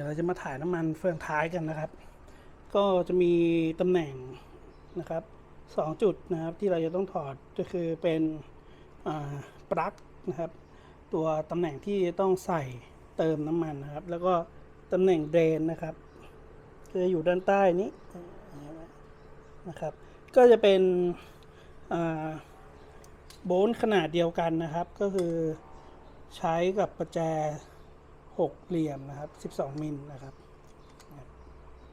ดี๋ยวเราจะมาถ่ายน้ำมันเฟืองท้ายกันนะครับ ก็จะมีตำแหน่งนะครับสองจุดนะครับที่เราจะต้องถอดก็คือเป็นปลั๊กนะครับ ตัวตำแหน่งที่ต้องใส่เติมน้ำมันนะครับ แล้วก็ตำแหน่งเดรนนะครับจะอยู่ด้านใต้นี้นะครับ ก็จะเป็นโบลต์ขนาดเดียวกันนะครับ ก็คือใช้กับประแจ หกเหลี่ยมนะครับ 12 มิลนะครับ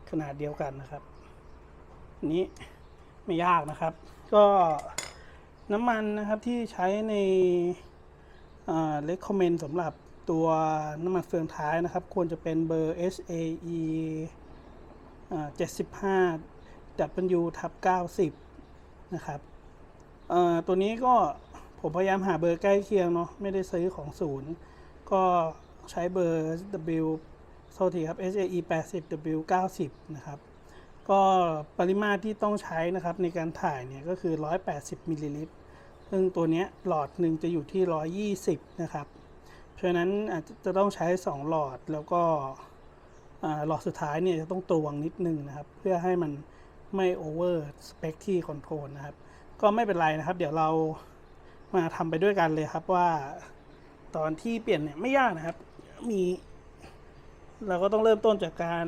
ขนาดเดียวกันนะครับนี้ไม่ยากนะครับ ก็น้ำมันนะครับที่ใช้ในเลคคอมเมนต์สำหรับตัวน้ำมันเฟืองท้ายนะครับ ควรจะเป็นเบอร์ SAE 75 W ทับ90 นะครับตัวนี้ก็ผมพยายามหาเบอร์ใกล้เคียงเนาะไม่ได้ซื้อของศูนย์ ก็ ใช้เบอร์ W โทษทีครับ SAE 80 W 90 นะครับ ก็ปริมาตรที่ต้องใช้นะครับในการถ่ายเนี่ยก็คือ 180มิลลิลิตร ซึ่งตัวนี้หลอดหนึ่งจะอยู่ที่ 120 นะครับเพราะนั้นอาจจะต้องใช้ 2 หลอดแล้วก็หลอดสุดท้ายเนี่ยจะต้องตวงนิดนึงนะครับ เพื่อให้มันไม่โอเวอร์สเปคที่คอนโทรลนะครับ ก็ไม่เป็นไรนะครับ เดี๋ยวเรามาทำไปด้วยกันเลยครับว่า ตอนที่เปลี่ยนเนี่ยไม่ยากนะครับ มี เราก็ต้องเริ่มต้นจากการ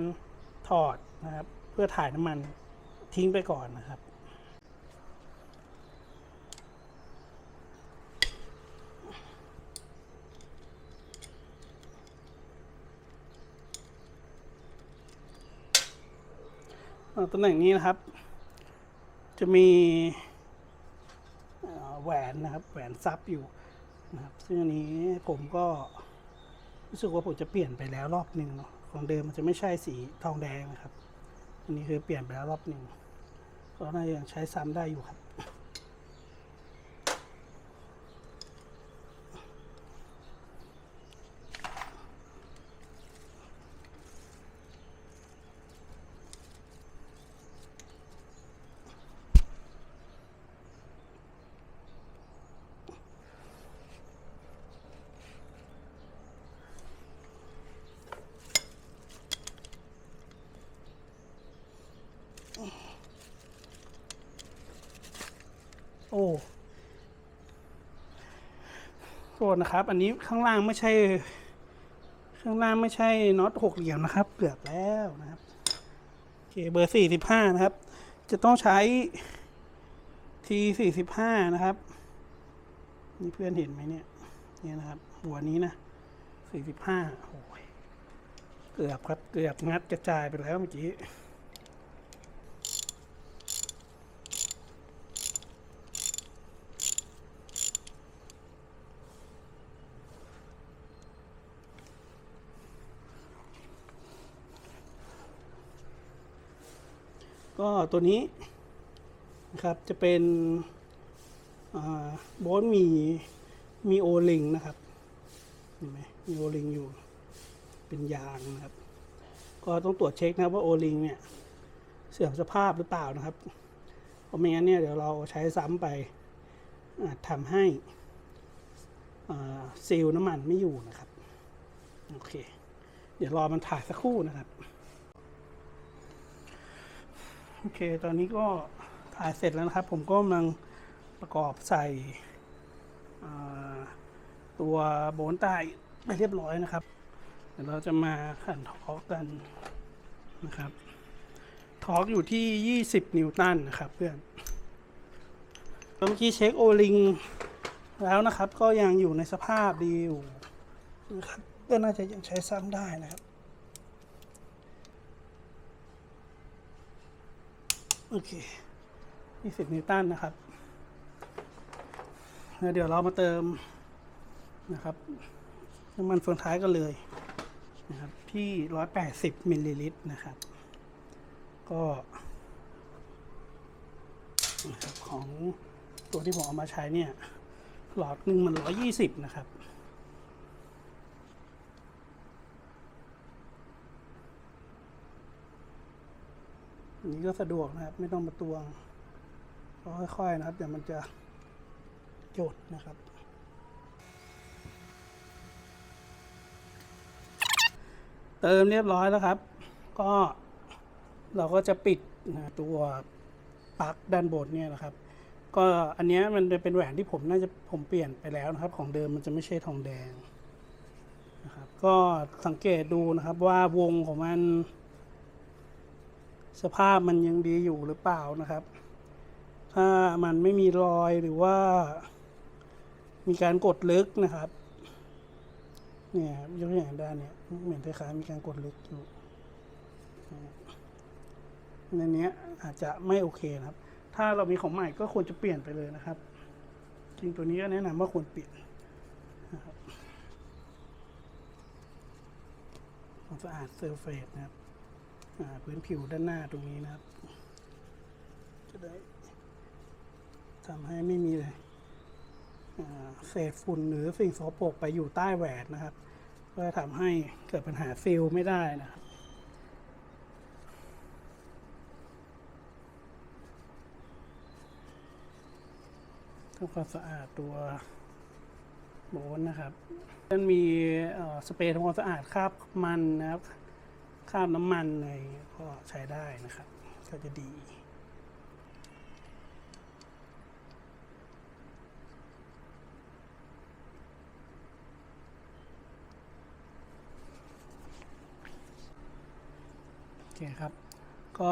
ถอดนะครับ เพื่อถ่ายน้ำมันทิ้งไปก่อนนะครับอ่าตำแหน่งนี้นะครับ จะมีแหวนนะครับ แหวนซับอยู่นะครับ ซึ่งอันนี้ผมก็ รู้สึกว่าผมจะเปลี่ยนไปแล้วรอบหนึ่งเนาะของเดิมมันจะไม่ใช่สีทองแดงนะครับ อันนี้คือเปลี่ยนไปแล้วรอบหนึ่งก็น่าจะยังใช้ซ้ำได้อยู่ครับ โทษนะครับ อันนี้ข้างล่างไม่ใช่ ข้างล่างไม่ใช่น็อตหกเหลี่ยมนะครับ เกือบแล้วนะครับโอเคเบอร์สี่สิบห้านะครับ จะต้องใช้ทีสี่สิบห้านะครับ นี่เพื่อนเห็นไหมเนี่ย เนี่ยนะครับ หัวนี้นะสี่สิบห้าโอ้ยเกือบครับ เกือบงัดกระจายไปแล้วเมื่อกี้ ก็ตัวนี้นะครับจะเป็นโบนมีมีโอลิงนะครับเห็นไหมมีโอลิงอยู่เป็นยางนะครับ ก็ต้องตรวจเช็คนะครับว่าโอลิงเนี่ยเสื่อมสภาพหรือเปล่านะครับเพราะไม่งั้นเนี่ยเดี๋ยวเราใช้ซ้ำไปทำให้ซีลน้ำมันไม่อยู่นะครับ โอเค เดี๋ยวรอมันถ่ายสักครู่นะครับ โอเค ตอนนี้ก็ถ่ายเสร็จแล้วนะครับ ผมก็กำลังประกอบใส่ตัวโบนใต้ไปเรียบร้อยนะครับ เดี๋ยวเราจะมาขันทอร์กกันนะครับ ทอร์กอยู่ที่ 20 นิวตันนะครับเพื่อนเมื่อกี้เช็คโอลิงแล้วนะครับ ก็ยังอยู่ในสภาพดีอยู่นะครับก็น่าจะยังใช้ซ้ำได้นะครับ โอเค 20 นิวตันนะครับแล้วเดี๋ยวเรามาเติมนะครับน้ำมันเฟืองท้ายกันเลยนะครับที่ 180 มิลลิลิตรนะครับ ก็นะครับของตัวที่ผมเอามาใช้เนี่ย หลอดหนึ่งมัน 120 นะครับ นี้ก็สะดวกนะครับ ไม่ต้องมาตวงก็ค่อยๆนะครับเดี๋ยวมันจะจดนะครับ เติมเรียบร้อยแล้วครับ ก็เราก็จะปิดนะตัวปลั๊กด้านบนเนี่ยนะครับ ก็อันนี้มันจะเป็นแหวนที่ผมน่าจะผมเปลี่ยนไปแล้วนะครับ ของเดิมมันจะไม่ใช่ทองแดงนะครับ ก็สังเกตดูนะครับว่าวงของมัน สภาพมันยังดีอยู่หรือเปล่านะครับ ถ้ามันไม่มีรอยหรือว่า มีการกดลึกนะครับ เนี่ยยกตัวอย่างด้านเนี่ยเหมือนคล้ายๆมีการกดลึกอยู่ในนี้อาจจะไม่โอเคนะครับ ถ้าเรามีของใหม่ก็ควรจะเปลี่ยนไปเลยนะครับจริงตัวนี้ก็แนะนำว่าควรเปลี่ยนนะครับความสะอาดเซอร์เฟสนะครับ พื้นผิวด้านหน้าตรงนี้นะครับ จะได้ทำให้ไม่มีเลยเศษฝุ่นหรือสิ่งสกปรกไปอยู่ใต้แหวนนะครับก็จะทำให้เกิดปัญหาซีลไม่ได้นะครับทำความสะอาดตัวโบนนะครับมันมีสเปรย์ทำความสะอาดคราบมันนะครับ คราบน้ำมันอะไรก็ใช้ได้นะครับ ก็จะดีโอเคครับ ก็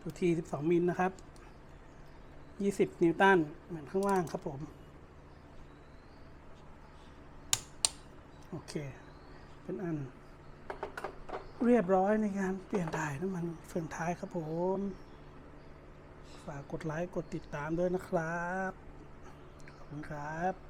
ตัวที 12 มิลนะครับ 20 นิวตันเหมือนข้างล่างครับผม โอเค เป็นอัน เรียบร้อยในการเปลี่ยนถ่ายน้ำมันเฟืองท้ายครับผม ฝากกดไลค์กดติดตามด้วยนะครับ ขอบคุณครับ